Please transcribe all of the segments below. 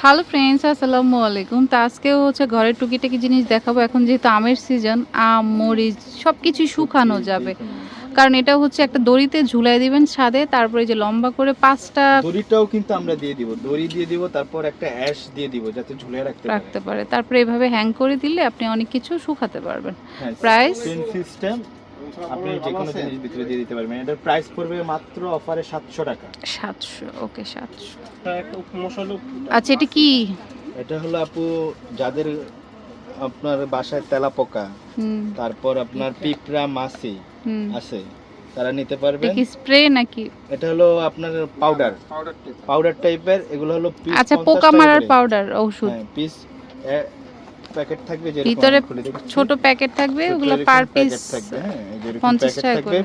Hello friends আসসালামু আলাইকুম। তো আজকেও হচ্ছে ঘরের টুকিটাকি জিনিস দেখাবো। এখন যেহেতু আমের সিজন আম মরিচ সব কিছুই শুকানো যাবে। কারণ এটা হচ্ছে একটা দড়িতে ঝুলাই দিবেন ছাদে তারপরে যে লম্বা করে পাঁচটা দড়িটাও কিন্তু আমরা দিয়ে দিব। দড়ি দিয়ে দিব তারপর একটা অ্যাশ দিয়ে দিব যাতে ঝুলে রাখতে রাখতে পারে। তারপরে এভাবে হ্যাং করে দিলে আপনি অনেক কিছু শুকাতে পারবেন। প্রাইস সিস্টেম আপনি যে কোনো জিনিস ভিতরে দিয়ে দিতে পারবেন। এটার প্রাইস পড়বে মাত্র অফারে সাতশো টাকা। সাতশো ওকে সাতশো। একটা মশলা আচ্ছা এটা কি? এটা হলো আপু যাদের আপনার বাসায় তেলা পোকা তারপর আপনার পিঁপড়া। মাছি আছে তারা নিতে পারবে। কি স্প্রে নাকি? এটা হলো আপনার পাউডার পাউডার টাইপের এগুলো হলো আচ্ছা পোকা মারার পাউডার ঔষধ। হ্যাঁ পিস প্যাকেট থাকবে যেরকম ভিতরে ছোট প্যাকেট থাকবে ওগুলো পার পিস থাকবে হ্যাঁ 50 টাকা করে।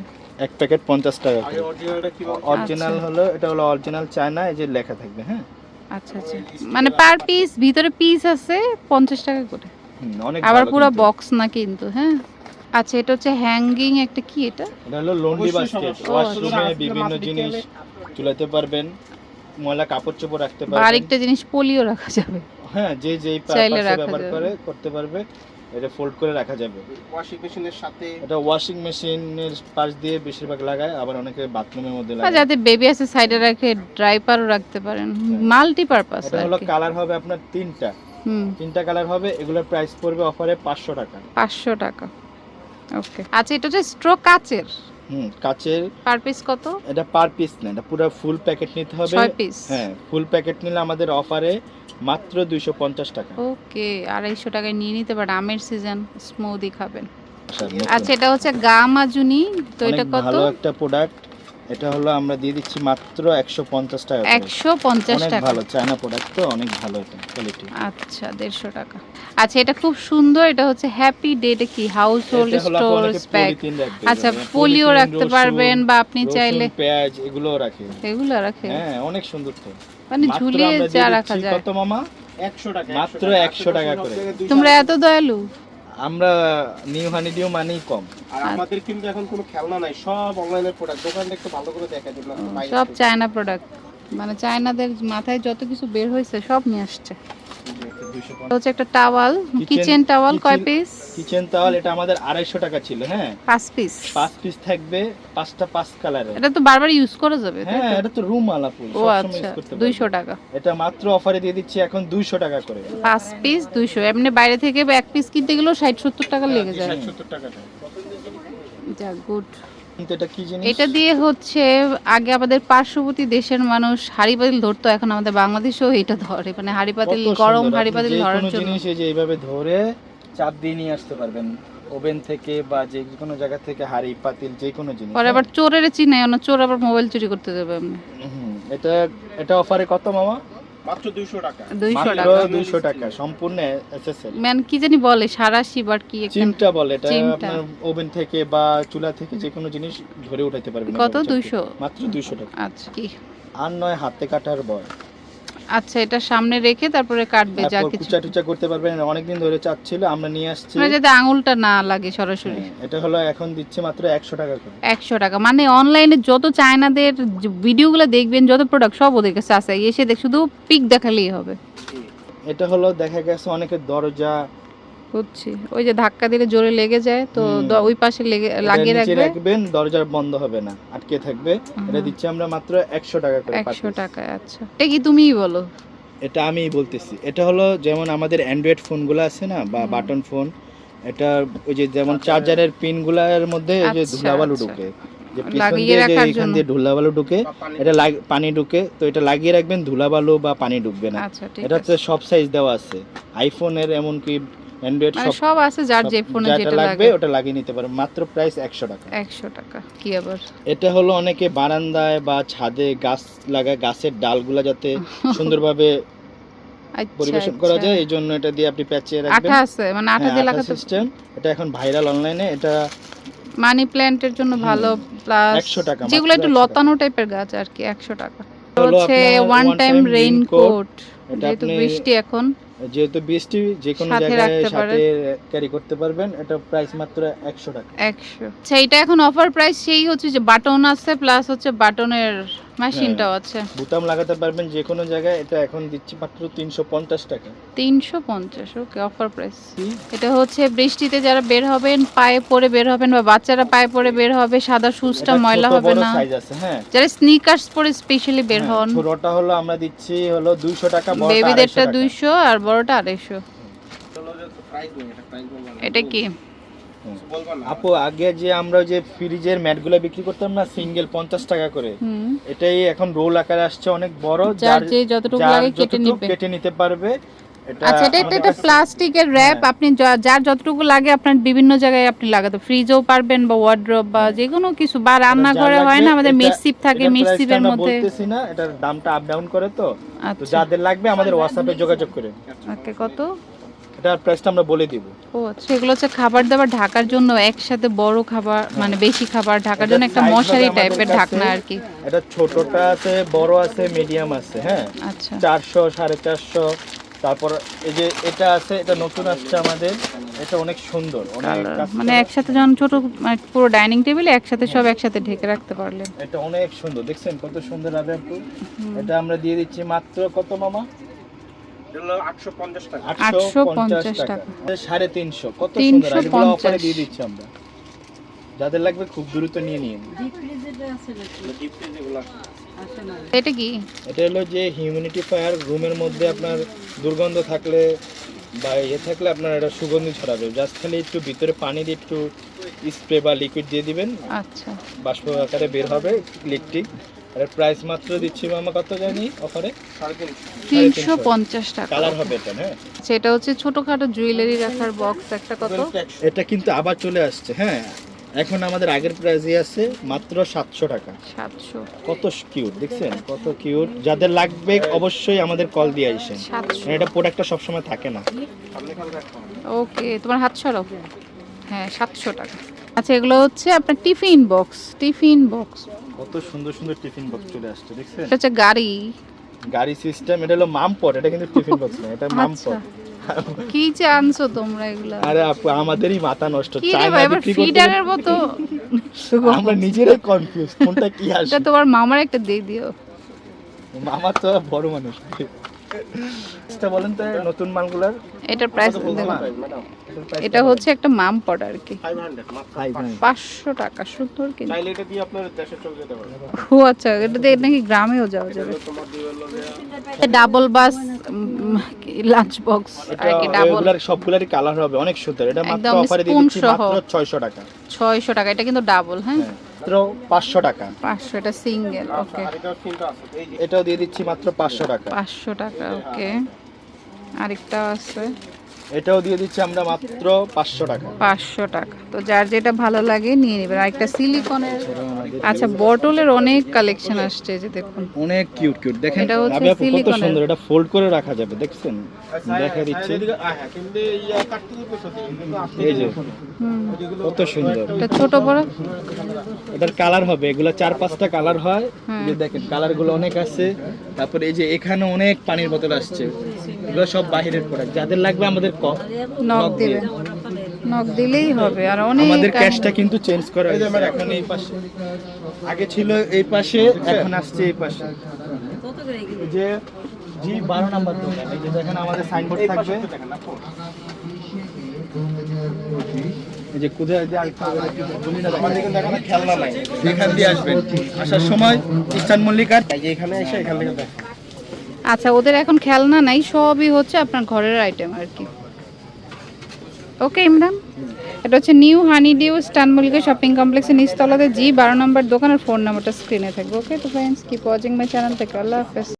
এক প্যাকেট পঞ্চাশ টাকা করে। অরিজিনাল। হলো এটা হলো অরিজিনাল চায়না এই যে লেখা থাকবে হ্যাঁ। আচ্ছা আচ্ছা। মানে পার পিস ভিতরে পিস আছে পঞ্চাশ টাকা করে। আবার পুরো বক্স না কিন্তু হ্যাঁ। আচ্ছা এটা হচ্ছে হ্যাঙ্গিং একটা কি এটা? এটা হলো লন্ডি বাস্কেট ওয়াশরুমে বিভিন্ন জিনিস। চুলাতে পারবেন। ময়লা কাপড় চোপড় রাখতে পারবেন। আরেকটা জিনিস পোলিও রাখা যাবে। হ্যাঁ যে যেই চাইলে ব্যবহার করে করতে পারবে। এটা ফোল্ড করে রাখা যাবে। ওয়াশিং মেশিনের সাথে এটা ওয়াশিং মেশিনের পাশ দিয়ে বেশিরভাগ লাগায় আবার অনেকে বাথরুমের মধ্যে লাগায়। যাতে বেবি আছে সাইডে রাখে ড্রাইপারও রাখতে পারেন। মাল্টি পারপাস এটা হলো কালার হবে আপনার তিনটা। হুম। তিনটা কালার হবে এগুলোর প্রাইস পড়বে অফারে পাঁচশো টাকা। পাঁচশো টাকা। ওকে আচ্ছা এটা হচ্ছে স্ট্রো কাচের। হুম কাচের পার পিস কত? এটা পার পিস না এটা পুরো ফুল প্যাকেট নিতে হবে। ছয় পিস হ্যাঁ ফুল প্যাকেট নিলে আমাদের অফারে মাত্র দুইশো পঞ্চাশ টাকা। ওকে আড়াইশো টাকায় নিয়ে নিতে পারেন আমের সিজন স্মুদি খাবেন। আচ্ছা, আচ্ছা এটা হচ্ছে গা মাজুনি তো এটা কত? ভালো একটা প্রোডাক্ট এটা হলো আমরা দিয়ে দিচ্ছি মাত্র একশো পঞ্চাশ টাকা করে। একশো পঞ্চাশ অনেক টাকা। ভালো চায়না প্রোডাক্ট তো অনেক ভালো এটা কোয়ালিটি আচ্ছা দেড়শো টাকা। আচ্ছা এটা খুব সুন্দর এটা হচ্ছে হ্যাপি ডে এটা কি? হাউস হোল্ড স্টোর ব্যাগ আচ্ছা। পোলিও রাখতে পারবেন বা আপনি চাইলে পেঁয়াজ এগুলোও রাখে। এগুলো রাখে? হ্যাঁ অনেক সুন্দর তো। মানে ঝুলিয়ে যা রাখা যায়। কত মামা? একশো টাকা মাত্র 100 টাকা করে। তোমরা এত দয়ালু? আমরা নিউ হানি দিও মানেই কম। আর আমাদের কিন্তু এখন কোনো খেলনা নাই সব অনলাইনে প্রোডাক্ট দোকানটা একটু ভালো করে দেখা দিন সব চায়না প্রোডাক্ট মানে চায়নাদের মাথায় যত কিছু বের হয়েছে সব নিয়ে আসছে। হচ্ছে একটা টাওয়াল কিচেন টাওয়াল কয় পিস কিচেন তাওয়াল এটা আমাদের আড়াইশো টাকা ছিল হ্যাঁ? পাঁচ পিস পাঁচ পিস থাকবে পাঁচটা পাঁচ কালারের এটা তো বারবার ইউজ করা যাবে হ্যাঁ এটা তো রুম আলাপু ও আচ্ছা দুইশো টাকা। এটা মাত্র অফারে দিয়ে দিচ্ছি এখন দুইশো টাকা করে। পাঁচ পিস দুইশো। এমনি বাইরে থেকে এক পিস কিনতে গেলেও ষাট সত্তর টাকা লেগে যায়। ষাট সত্তর টাকা যা গুড কিন্তু এটা কি জিনিস? এটা দিয়ে হচ্ছে আগে আমাদের পার্শ্ববর্তী দেশের মানুষ হাড়ি পাতিল ধরতো এখন আমাদের বাংলাদেশেও এটা ধরে। মানে হাড়ি পাতিল গরম হাড়ি পাতিল ধরার জন্য। জিনিস এই যে এইভাবে ধরে চাপ দিয়ে নিয়ে আসতে পারবেন। ওভেন থেকে বা যে কোনো জায়গা থেকে হাড়ি পাতিল যে কোনো জিনিস পরে আবার চোরের চিনে না চোর আবার মোবাইল চুরি করতে যাবে হ্যাঁ? এটা এটা অফারে কত মামা? মাত্র টাকা। সম্পূর্ণ এসএসএল ম্যান কি জানি বলে সারা শিবার কি একটা চিমটা বলে এটা আপনার ওভেন থেকে বা চুলা থেকে যে কোনো জিনিস ধরে উঠাতে পারবেন কত? এভাবে চাপ দিয়ে। দুইশো? মাত্র দুইশো টাকা। আচ্ছা কি? আর নয় হাতে কাটার বয়। আচ্ছা এটা সামনে রেখে তারপরে কাটবে যা কিছু। কুচা টুচা করতে পারবেন অনেক দিন ধরে চাচ্ছিল আমরা নিয়ে আসছি। মানে যাতে আঙুলটা না লাগে সরাসরি। হ্যাঁ, এটা হলো এখন দিচ্ছে মাত্র একশো টাকা করে। একশো টাকা। মানে অনলাইনে যত চায়নাদের ভিডিওগুলো দেখবেন যত প্রোডাক্ট সব ওদের কাছে আছে। এসে দেখ শুধু পিক দেখালেই হবে। এটা হলো দেখা গেছে অনেকের দরজা বুঝছি ওই যে ধাক্কা দিলে জোরে লেগে যায় তো ওই পাশে লেগে লাগিয়ে নিচে রাখবে। রাখবেন দরজা বন্ধ হবে না আটকে থাকবে। এটা। দিচ্ছি আমরা মাত্র একশো টাকা করে per একশো piece। আচ্ছা। এটা কি তুমিই বলো? এটা আমি বলতেছি। এটা হলো যেমন আমাদের অ্যান্ড্রয়েড ফোনগুলো আছে না বা বাটন ফোন এটা ওই যে যেমন চার্জারের পিনগুলোর মধ্যে এই যে আচ্ছা, ধুলাবালু আচ্ছা। ঢুকে। যে পিছন লাগিয়ে দিয়ে যে রাখার এখান জন্য। দিয়ে ধুলাবালু ঢুকে এটা পানি ঢুকে তো এটা লাগিয়ে রাখবেন ধুলাবালু বা পানি ঢুকবে না। আচ্ছা এটা হচ্ছে সব সাইজ দেওয়া আছে। আইফোনের এমনকি অ্যান্ড্রয়েড সব আছে যার যে ফোনে যেটা লাগবে ওটা লাগিয়ে নিতে মাত্র প্রাইস একশো টাকা। একশো টাকা কি আবার? এটা হলো অনেকে বারান্দায় বা ছাদে গাছ লাগায় গাছের ডালগুলা যাতে সুন্দরভাবে আচ্ছা পরিবেশন করা যায় এই জন্য এটা দিয়ে আপনি প্যাচিয়ে রাখবেন। আঠা আছে মানে আঠা দিয়ে লাগাতে সিস্টেম এটা এখন ভাইরাল অনলাইনে এটা মানি প্ল্যান্টের জন্য ভালো প্লাস 100 টাকা, যেগুলো একটু লতানো টাইপের গাছ আর কি একশো টাকা। হচ্ছে ওয়ান টাইম রেইনকোট এটা বৃষ্টি এখন। যেহেতু বিএসটি যে কোনো জায়গায় সাথে ক্যারি করতে পারবেন এটা প্রাইস মাত্র একশো টাকা। একশো। আচ্ছা এটা এখন অফার প্রাইস সেই হচ্ছে যে বাটন আছে প্লাস হচ্ছে বাটনের মেশিনটাও আছে। বুতাম লাগাতে পারবেন যে কোনো জায়গায়। এটা এখন দিচ্ছি মাত্র তিনশো পঞ্চাশ টাকা। তিনশো পঞ্চাশ ওকে অফার প্রাইস এটা হচ্ছে বৃষ্টিতে যারা বের হবেন পায়ে পরে বের হবেন বা বাচ্চারা পায়ে পরে বের হবে সাদা শুজটা ময়লা হবে না। সাইজ আছে হ্যাঁ। যারা স্নিকার্স পরে স্পেশালি বের হ্যাঁ, হন। ছোটটা হলো আমরা দিচ্ছি হলো দুইশো টাকা বড়টা বেবিদেরটা 250 টাকা। দুইশো আর বড়টা আড়াইশো। চলো যে প্রাইস নেই এটা প্রাইস এটা কি? আপু আগে যে আমরা যে ফ্রিজের ম্যাটগুলো বিক্রি করতাম না সিঙ্গেল পঞ্চাশ টাকা করে এটাই এখন রোল আকারে আসছে অনেক বড় যার যে যতটুকু লাগে কেটে নিবে। কেটে নিতে পারবে আচ্ছা এটা প্লাস্টিকের র্যাপ হ্যাঁ। আপনি যার যতটুকু লাগে আপনার বিভিন্ন জায়গায় আপনি লাগাতে ফ্রিজেও পারবেন বা ওয়ার্ড্রপ বা যে কোনো কিছু বা রান্নাঘরে হয় না আমাদের মিক্সিপ থাকে মিক্সিপের মধ্যে। বলতেছি না এটার দামটা আপ ডাউন করে তো। তো আচ্ছা। যাদের লাগবে আমাদের হোয়াটসঅ্যাপে যোগাযোগ করে। ওকে কত? এটার প্রাইসটা আমরা বলে দিব। ও আচ্ছা এগুলো হচ্ছে খাবার দাবার ঢাকার জন্য একসাথে বড় খাবার মানে বেশি খাবার ঢাকার জন্য একটা মশারি টাইপের ঢাকনা আর কি। এটা ছোটটা আছে বড় আছে মিডিয়াম আছে হ্যাঁ? আচ্ছা। চারশো সাড়ে চারশো। তারপর এই যে এটা আছে এটা নতুন আসছে আমাদের। এটা অনেক সুন্দর অনেক মানে একসাথে যখন ছোট মানে পুরো ডাইনিং টেবিলে একসাথে সব একসাথে ঢেকে রাখতে পারলেন। এটা অনেক সুন্দর দেখছেন কত সুন্দর আপু এটা আমরা দিয়ে দিচ্ছি মাত্র কত মামা? যাদের লাগবে খুব দ্রুত নিয়ে নিন। এটা কি? এটা হলো যে হিউম্যানিটি ফায়ার রুমের মধ্যে আপনার দুর্গন্ধ থাকলে বা ইয়ে থাকলে আপনার এটা সুগন্ধি ছড়াবে। জাস্ট খালি একটু ভিতরে পানি দিয়ে একটু স্প্রে বা লিকুইড দিয়ে দিবেন। আচ্ছা। বাষ্প আকারে বের হবে ইলেকট্রিক আর প্রাইস মাত্র দিচ্ছি মামা কত জানি অফারে সাড়ে তিনশো। তিনশো পঞ্চাশ টাকা। কালার হবে এটা হ্যাঁ সেটা হচ্ছে ছোটখাটো জুয়েলারি রাখার বক্স একটা কত? এটা কিন্তু আবার চলে আসছে হ্যাঁ? এখন আমাদের আগের প্রাইসই আছে মাত্র সাতশো টাকা। সাতশো। কত কিউট দেখছেন? কত কিউট যাদের লাগবে অবশ্যই আমাদের কল দিয়ে সাতশো। এটা প্রোডাক্টটা সবসময় থাকে না। ওকে তোমার হাত সরাও। হ্যাঁ সাতশো টাকা। আচ্ছা এগুলো হচ্ছে আপনার টিফিন বক্স টিফিন বক্স কত সুন্দর সুন্দর টিফিন বক্স চলে আসছে দেখছেন? এটা হচ্ছে গাড়ি। গাড়ি সিস্টেম এটা হলো মামপট এটা কিন্তু টিফিন বক্স না এটা আচ্ছা। মামপট। কি চানছো তোমরা এগুলা? আরে আপু আমাদেরই মাথা নষ্ট চায়না বিক্রি ফিডারের মতো? আমরা নিজেরাই কনফিউজ কোনটা কি এটা তোমার মামার একটা দিয়ে দিও। মামা তো বড় মানুষ। এটা বলেন তো নতুন মালগুলার? এটার প্রাইস এটা হচ্ছে একটা মাম পড আর কি। 500 মাত্র হাই ভাই পাঁচশো টাকা সুন্দর কিন্তু। চাইলে এটা দিয়ে আপনার দেশে চলে যেতে পারবেন ও আচ্ছা এটা দিয়ে নাকি গ্রামেও যাওয়া যাবে। ডাবল বাস লাঞ্চ বক্স আর কি ডাবল সবগুলারই কালার হবে অনেক সুন্দর। এটা মাত্র অফারে দিয়ে দিচ্ছি মাত্র 600 টাকা। ছয়শো টাকা এটা কিন্তু ডাবল হ্যাঁ? হ্যাঁ। মাত্র 500 টাকা। পাঁচশো এটা সিঙ্গেল ওকে এটাও দিয়ে দিচ্ছি মাত্র 500 টাকা। পাঁচশো টাকা ওকে আরেকটা আছে। এটাও দিয়ে দিচ্ছি আমরা মাত্র 500 টাকা। পাঁচশো টাকা। তো যার যেটা ভালো লাগে নিয়ে নেবেন আরেকটা সিলিকনের আচ্ছা বটলের অনেক কালেকশন আসছে যে দেখুন। অনেক কিউট কিউট দেখেন এটা হচ্ছে কত সুন্দর এটা ফোল্ড করে রাখা যাবে দেখছেন? দেখা দিচ্ছি। কিন্তু কাটতে দিতে সাথে কিন্তু এই যে হুম। কত সুন্দর। এটা ছোট বড়? এটার কালার হবে এগুলো চার পাঁচটা কালার হয়। যে দেখেন কালারগুলো অনেক আছে। তারপরে এই যে এখানে অনেক পানির বোতল আসছে। এগুলো সব বাহিরের প্রোডাক্ট যাদের লাগবে আমাদের ক নখ দিবেন নখ দিলেই হবে আর অনেক আমাদের ক্যাশটা কিন্তু চেঞ্জ করা হয়েছে। এখন এই পাশে। আগে ছিল এই পাশে এখন আসছে এই পাশে। যে জি বারো নাম্বার দোকান। এই যে দেখেন আমাদের সাইনবোর্ড থাকবে। যে কোথায় যে খেলনা নাই। এখান দিয়ে আসবেন। আসার সময় ইস্টার্ন মল্লিকার এই এখানে এসে এখান থেকে দেখেন। আচ্ছা ওদের এখন খেলনা নাই, সবই হচ্ছে আপনার ঘরের আইটেম আর কি। ওকে ইমরান এটা হচ্ছে নিউ হানি ডিউ স্টান মল্লিকা শপিং কমপ্লেক্সের নিচতলাতে জি বারো নম্বর দোকানের ফোন নাম্বারটা স্ক্রিনে থাকবে। ওকে তো friends keep watching my channel থেকে আল্লাহ হাফেজ।